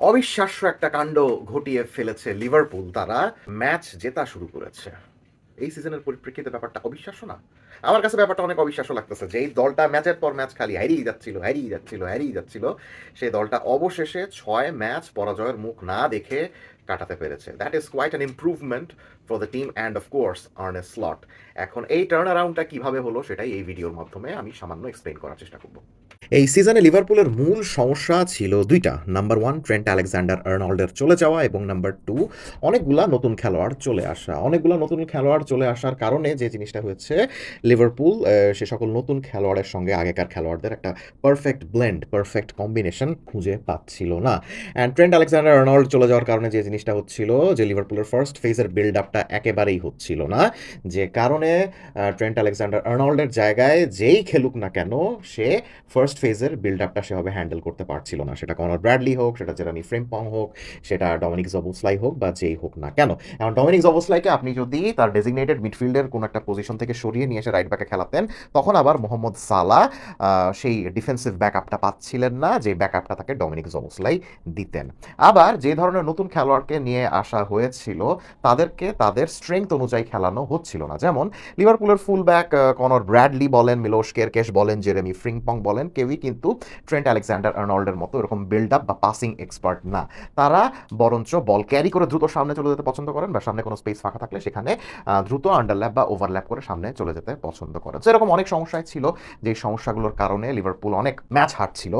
অবিশ্বাস্য একটা কাণ্ড ঘটিয়ে ফেলেছে লিভারপুল। তারা ম্যাচ জেতা শুরু করেছে। এই সিজনের পরিপ্রেক্ষিতে ব্যাপারটা অবিশ্বাস্য না? আমার কাছে ব্যাপারটা অনেক অবিশ্বাস্য লাগতেছে যে এই দলটা ম্যাচের পর ম্যাচ খালি হারিয়ে যাচ্ছিল হারিয়ে যাচ্ছিল হারিয়ে যাচ্ছিল। সেই দলটা অবশেষে ছয় ম্যাচ পরাজয়ের মুখ না দেখে কাটাতে পেরেছে। That is quite an improvement for the team and of course earn a slot এখন এই টার্ন অ্যারাউন্ডটা কীভাবে হলো সেটাই এই ভিডিওর মাধ্যমে আমি সামান্য এক্সপ্লেন করার চেষ্টা করব। এই সিজনে লিভারপুলের মূল সমস্যা ছিল দুইটা। নাম্বার ওয়ান ট্রেন্ট আলেকজান্ডার আর্নল্ডের চলে যাওয়া এবং নাম্বার টু অনেকগুলা নতুন খেলোয়াড় চলে আসা। অনেকগুলা নতুন খেলোয়াড় চলে আসার কারণে যে জিনিসটা হয়েছে লিভারপুল সে সকল নতুন খেলোয়াড়ের সঙ্গে আগেকার খেলোয়াড়দের একটা পারফেক্ট ব্লেন্ড পারফেক্ট কম্বিনেশন খুঁজে পাচ্ছিল না। অ্যান্ড ট্রেন্ট আলেকজান্ডার আর্নল্ড চলে যাওয়ার কারণে যে জিনিসটা হচ্ছিল যে লিভারপুলের ফার্স্ট ফেজের বিল্ড আপটা একেবারেই হচ্ছিল না। যে কারণে ট্রেন্ট আলেকজান্ডার আর্নল্ডের জায়গায় যেই খেলুক না কেন, সে ফার্স্ট ফেজের বিল্ড আপটা সেভাবে হ্যান্ডেল করতে পারছিল না। সেটা কনর ব্র্যাডলি হোক, সেটা জেরামি ফ্রেম্পং হোক, সেটা ডমিনিক জবুসলাই হোক বা যেই হোক না কেন। এখন ডমিনিক জবুসলাইকে আপনি যদি তার ডেজিগনেটেড মিডফিল্ডের কোনো একটা পজিশন থেকে সরিয়ে নিয়ে এসে রাইট ব্যাকে খেলাতেন, তখন আবার মোহাম্মদ সালা সেই ডিফেন্সিভ ব্যাকআপটা পাচ্ছিলেন না, যে ব্যাকআপটা তাকে ডমিনিক জবুসলাই দিতেন। আবার যে ধরনের নতুন খেলোয়াড়কে নিয়ে আসা হয়েছিল, তাদেরকে তাদের স্ট্রেংথ অনুযায়ী খেলানো হচ্ছিল না। যেমন লিভারপুলের ফুল ব্যাক কনর ব্র্যাডলি বলেন মিলোশ কেরকেশ বলেন জেরেমি ফ্রিংপং বলেন, কেউই কিন্তু ট্রেন্ট আলেকজান্ডার আর্নল্ডের মতো এরকম বিল্ড আপ বা পাসিং এক্সপার্ট না। তারা বরঞ্চ বল ক্যারি করে দ্রুত সামনে চলে যেতে পছন্দ করেন বা সামনে কোনো স্পেস ফাঁকা থাকলে সেখানে দ্রুত আন্ডারল্যাপ বা ওভারল্যাপ করে সামনে চলে যেতে পছন্দ করেন। তো এরকম অনেক সমস্যায় ছিল, যে সমস্যাগুলোর কারণে লিভারপুল অনেক ম্যাচ হারছিল।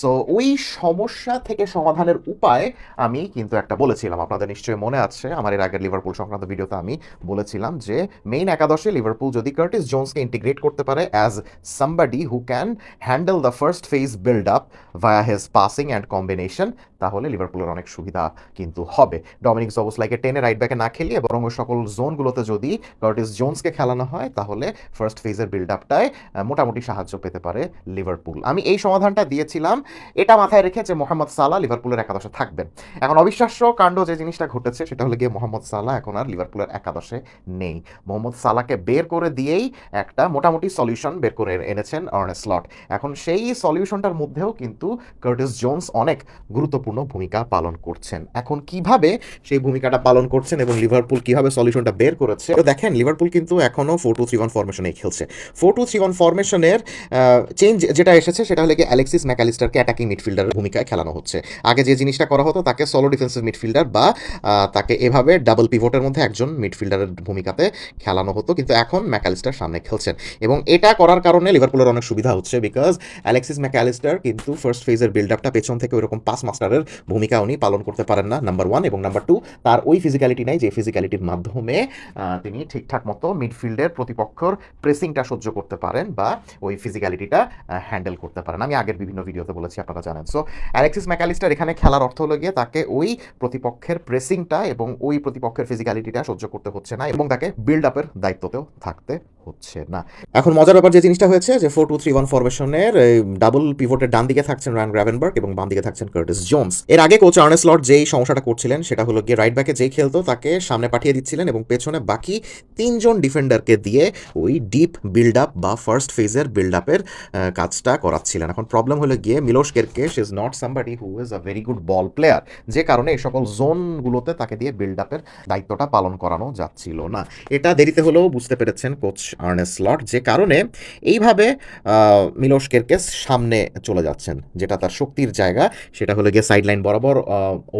সো ওই সমস্যা থেকে সমাধানের উপায় আমি কিন্তু একটা বলেছিলাম, আপনাদের নিশ্চয়ই মনে আছে। আমার এর আগের লিভারপুল সংক্রান্ত ভিডিওতে আমি বলেছিলাম যে মেইন একাদশে লিভারপুল যদি কার্টিস জোন্সকে ইন্টিগ্রেট করতে পারে as somebody who can handle the first phase build up via his passing and combination তাহলে লিভারপুলের অনেক সুবিধা কিন্তু হবে। ডমিনিক জবসলাইকে টেনে রাইট ব্যাকে না খেলিয়ে বরং ওই সকল জোনগুলোতে যদি কার্টিস জোন্সকে খেলানো হয়, তাহলে ফার্স্ট ফেজের বিল্ড আপটায় মোটামুটি সাহায্য পেতে পারে লিভারপুল। আমি এই সমাধানটা দিয়েছিলাম। এটা মাথায় রেখে যে মোহাম্মদ সালাহ লিভারপুলের একাদশে থাকবেন। এখন অবিশ্বাস্য কাণ্ড যে জিনিসটা ঘটেছে, সেটা হলো গিয়ে মোহাম্মদ সালাহ এখন আর লিভারপুলের একাদশে নেই। মোহাম্মদ সালাকে বের করে দিয়েই একটা মোটামুটি সলিউশন বের করে এনেছেন আর্নেস্ট স্লট এখন সেই সলিউশনটার মধ্যেও কিন্তু কার্টিস জোন্স অনেক গুরুত্বপূর্ণ ভূমিকা পালন করছেন। এখন কীভাবে সেই ভূমিকাটা পালন করছেন এবং লিভারপুল কীভাবে সলিউশনটা বের করেছে? তো দেখেন, লিভারপুল কিন্তু এখনও ফোর টু থ্রি ওয়ান ফরমেশনেই খেলছে। ফোর টু থ্রি ওয়ান ফরমেশনের চেঞ্জ যেটা এসেছে সেটা হলে গিয়ে অ্যালেক্সিস ম্যাকালিস্টারকে অ্যাটাকিং মিডফিল্ডারের ভূমিকায় খেলানো হচ্ছে। আগে যে জিনিসটা করা হতো তাকে সলো ডিফেন্সিভ মিডফিল্ডার বা তাকে এভাবে ডাবল পিভটের মধ্যে একজন মিডফিল্ডারের ভূমিকাতে খেলানো হতো, কিন্তু এখন ম্যাকালিস্টার সামনে খেলছেন। এবং এটা করার কারণে লিভারপুলের অনেক সুবিধা হচ্ছে বিকজ অ্যালেক্সিস ম্যাকালিস্টার কিন্তু ফার্স্ট ফেজের বিল্ড আপটা পেছন থেকে ওইরকম পাস মাস্টারের ভূমিকা উনি পালন করতে পারেন না নাম্বার ওয়ান এবং নাম্বার টু তার ওই ফিজিক্যালিটি নাই যে ফিজিক্যালিটির মাধ্যমে তিনি ঠিকঠাক মতো মিডফিল্ডের প্রতিপক্ষর প্রেসিংটা সহ্য করতে পারেন বা ওই ফিজিক্যালিটিটা হ্যান্ডেল করতে পারেন। আমি আগের বিভিন্ন ভিডিওতে বলেছি, আপনারা জানেন। সো অ্যালেক্সিস ম্যাকালিস্টার এখানে খেলার অর্থ হলো গিয়ে তাকে ওই প্রতিপক্ষের প্রেসিংটা এবং ওই প্রতিপক্ষের ফিজিক্যালিটিটা সহ্য করতে হচ্ছে না এবং তাকে বিল্ড আপের দায়িত্বতেও থাকতে হচ্ছে না। এখন মজার ব্যাপার যে জিনিসটা হয়েছে যে ফোর টু থ্রি ওয়ান ফরমেশনের ডাবল পিভটের ডান দিকে থাকছেন রান গ্রাভেনবার্গ এবং বাম দিকে থাকছেন কার্টিস জোন্স এর আগে কোচ আর্নেস লট যেই সমস্যাটা করছিলেন সেটা হলো গিয়ে রাইট ব্যাকে যেই খেলতো তাকে সামনে পাঠিয়ে দিচ্ছিলেন এবং পেছনে বাকি তিনজন ডিফেন্ডারকে দিয়ে ওই ডিপ বিল্ড আপ বা ফার্স্ট ফেজের বিল্ড আপের কাজটা করাচ্ছিলেন। এখন প্রবলেম হলো গিয়ে Milos Kerkez is not somebody who is a very good ball player যে কারণে এই সকল জোনগুলোতে তাকে দিয়ে বিল্ড আপের দায়িত্বটা পালন করানো যাচ্ছিল না। এটা দেরিতে হলেও বুঝতে পেরেছেন কোচ আর্নেস লট যে কারণে এইভাবে মিলোশ কেরকেস সামনে চলে যাচ্ছেন। যেটা তার শক্তির জায়গা, সেটা হলো গিয়ে সাইডলাইন বরাবর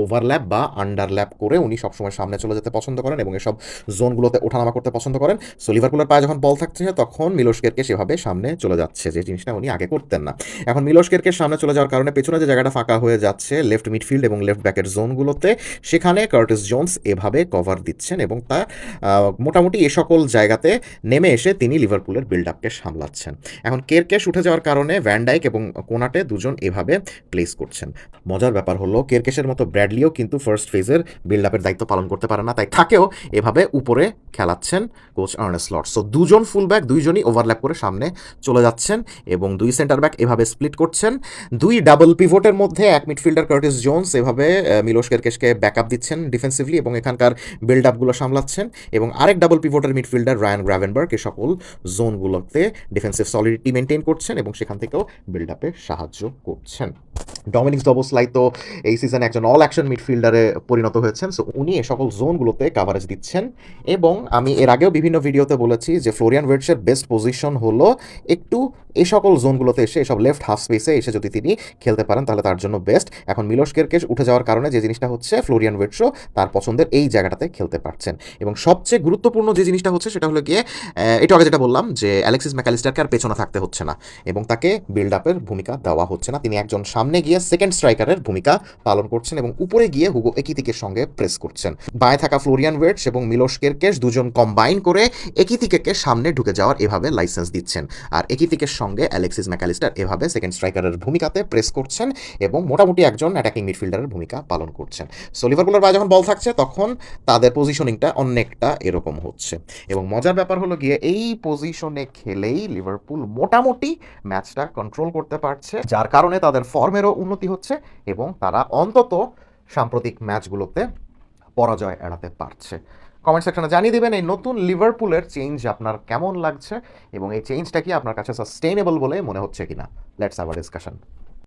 ওভারল্যাপ বা আন্ডারল্যাপ করে উনি সবসময় সামনে চলে যেতে পছন্দ করেন এবং এসব জোনগুলোতে ওঠানামা করতে পছন্দ করেন। সো লিভারপুলের পায়ে যখন বল থাকছে, তখন মিলোশ কেরকে সেভাবে সামনে চলে যাচ্ছে, যে জিনিসটা উনি আগে করতেন না। এখন মিলোশ কেরকে সামনে চলে যাওয়ার কারণে পেছনে যে জায়গাটা ফাঁকা হয়ে যাচ্ছে লেফট মিডফিল্ড এবং লেফট ব্যাকের জোনগুলোতে, সেখানে কার্টিস জোন্স এভাবে কভার দিচ্ছেন এবং তা মোটামুটি এ সকল জায়গাতে নেমে এসে তিনি লিভারপুলের বিল্ড আপকে সামলাচ্ছেন। এখন কেরকেশ উঠে যাওয়ার কারণে ভ্যান্ডাইক এবং কোনাটে দুজন এভাবে প্লেস করছেন। মজার ব্যাপার হলো কেরকেশের মতো ব্র্যাডলিও কিন্তু ফার্স্ট ফেজের বিল্ড আপের দায়িত্ব পালন করতে পারে না, তাই থাকেও এভাবে উপরে খেলাচ্ছেন কোচ আর্নেস্ট লর্ড সো দুজন ফুল ব্যাক দুইজনই ওভারল্যাপ করে সামনে চলে যাচ্ছেন এবং দুই সেন্টার ব্যাক এভাবে স্প্লিট করছেন। দুই ডাবল পিভোটের মধ্যে এক মিডফিল্ডার কার্টিস জোন্স এভাবে মিলোশ কেরকেশকে ব্যাকআপ দিচ্ছেন ডিফেন্সিভলি এবং এখানকার বিল্ড আপগুলো সামলাচ্ছেন এবং আরেক ডাবল পিভটের মিডফিল্ডার রায়ান গ্রাভেনবার্গ এই সকল জোনগুলোতে ডিফেন্সিভ সলিডিটি মেনটেন করছেন এবং সেখান থেকেও বিল্ড আপে সাহায্য করছেন। ডমিনিক্স ডবসলাই তো এই সিজনে একজন অল অ্যাকশন মিডফিল্ডারে পরিণত হয়েছেন সো উনি এ সকল জোনগুলোতে কাভারেজ দিচ্ছেন। এবং আমি এর আগেও বিভিন্ন ভিডিওতে বলেছি যে ফ্লোরিয়ান ওয়েটসের বেস্ট পজিশন হলো একটু এই সকল জোনগুলোতে এসে, এসব লেফট হাফ স্পেসে এসে যদি তিনি খেলতে পারেন, তাহলে তার জন্য বেস্ট এখন মিলোস কেরকেশ উঠে যাওয়ার কারণে যে জিনিসটা হচ্ছে, ফ্লোরিয়ান ওয়েটসও তার পছন্দের এই জায়গাটাতে খেলতে পারছেন। এবং সবচেয়ে গুরুত্বপূর্ণ যে জিনিসটা হচ্ছে, সেটা হলো গিয়ে এটা আগে যেটা বললাম যে অ্যালেক্সিস ম্যাকালিস্টারকে আর পেছনে থাকতে হচ্ছে না এবং তাকে বিল্ড আপের ভূমিকা দেওয়া হচ্ছে না। তিনি একজন সামনে গিয়ে সেকেন্ড স্ট্রাইকারের ভূমিকা পালন করছেন এবং উপরে গিয়ে হুগো একিতিকের সঙ্গে প্রেস করছেন। বাঁয়ে থাকা ফ্লোরিয়ান ওয়েটস এবং মিলোস কেরকেশ দুজন কম্বাইন করে একিতিকেকে সামনে ঢুকে যাওয়ার এভাবে লাইসেন্স দিচ্ছেন। আর একিতিকের সঙ্গে অ্যালেক্সিস ম্যাকালিস্টার এভাবে সেকেন্ড স্ট্রাইকারের ভূমিকাতে প্রেস করছেন এবং মোটামুটি একজন অ্যাটাকিং মিডফিল্ডারের ভূমিকা পালন করছেন। সো লিভারপুলের পায়ে যখন বল থাকছে, তখন তাদের পজিশনিংটা অনেকটা এরকম হচ্ছে। এবং মজার ব্যাপার হলো গিয়ে এই পজিশনে খেলেই লিভারপুল মোটামুটি ম্যাচটা কন্ট্রোল করতে পারছে, যার কারণে তাদের ফর্মেরও উন্নতি হচ্ছে এবং তারা অন্তত সাম্প্রতিক ম্যাচগুলোতে পরাজয় এড়াতে পারছে। কমেন্ট সেকশনে জানিয়ে দেবেন এই নতুন লিভারপুলের চেঞ্জ আপনার কেমন লাগছে এবং এই চেঞ্জটা কি আপনার কাছে সাস্টেইনেবল বলে মনে হচ্ছে কিনা? Let's hour discussion